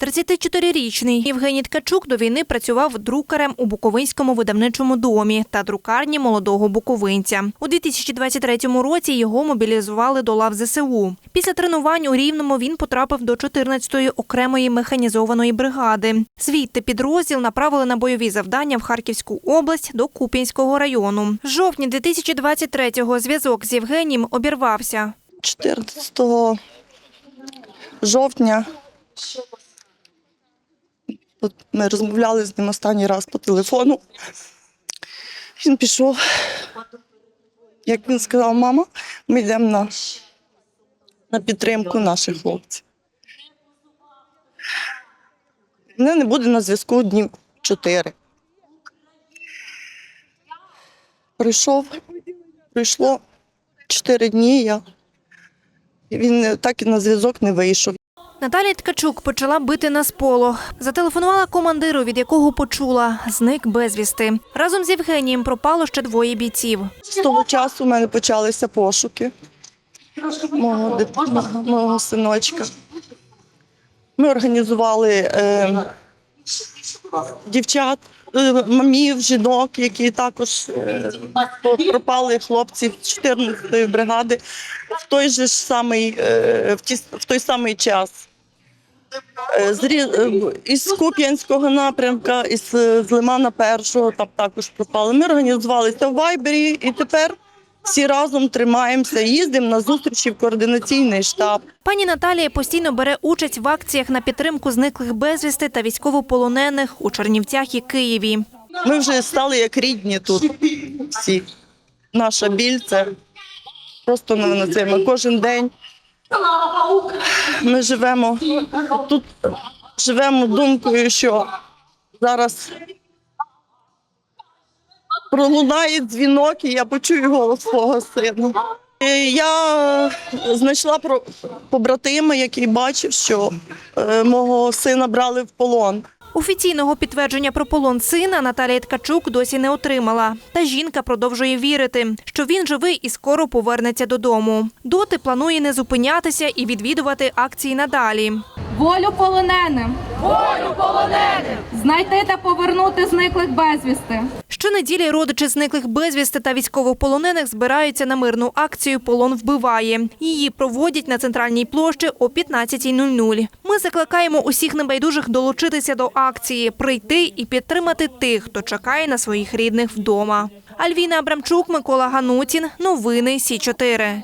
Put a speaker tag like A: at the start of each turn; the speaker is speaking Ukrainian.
A: 34-річний Євгеній Ткачук до війни працював друкарем у Буковинському видавничому домі та друкарні молодого буковинця. У 2023 році його мобілізували до лав ЗСУ. Після тренувань у Рівному він потрапив до 14-ї окремої механізованої бригади. Звідти підрозділ направили на бойові завдання в Харківську область до Куп'янського району. З жовтня 2023-го зв'язок з Євгенієм обірвався.
B: 14 жовтня от ми розмовляли з ним останній раз по телефону. Він пішов. Як він сказав, мама, ми йдемо на, на підтримку наших хлопців. Мене не буде на зв'язку днів чотири. Прийшов, прийшло чотири дні. Я він так і на зв'язок не вийшов.
A: Наталія Ткачук почала бити на сполох. Зателефонувала командиру, від якого почула зник безвісти. Разом з Євгенієм пропало ще двоє бійців.
B: З того часу в мене почалися пошуки мого, дит- мого синочка. Ми організували е, дівчат, мамів, жінок, які також е, пропали хлопців 14-ї бригади в той же ж самий, е, в, той самий час. Е, е, із Куп'янського напрямка, із е, з Лимана першого там також пропали. Ми організувалися в Вайбері і тепер всі разом тримаємося, їздимо на зустрічі в координаційний штаб.
A: Пані Наталія постійно бере участь в акціях на підтримку зниклих безвісти та військовополонених у Чернівцях і Києві.
B: Ми вже стали як рідні тут всі. Наша біль це просто на це. Ми кожен день ми живемо тут, живемо думкою, що зараз пролунає дзвінок, і я почую голос свого сина. І Я знайшла про побратима, який бачив, що е, мого сина брали в полон.
A: Офіційного підтвердження про полон сина Наталія Ткачук досі не отримала. Та жінка продовжує вірити, що він живий і скоро повернеться додому. Доти планує не зупинятися і відвідувати акції надалі.
C: Волю полоненим! Волю полоненим! Знайти та повернути зниклих безвісти.
A: Щонеділі родичі зниклих безвісти та військовополонених збираються на мирну акцію Полон вбиває. Її проводять на центральній площі о 15.00. Ми закликаємо усіх небайдужих долучитися до акції, прийти і підтримати тих, хто чекає на своїх рідних вдома. Альвіна Абрамчук, Микола Ганутін. Новини Сі 4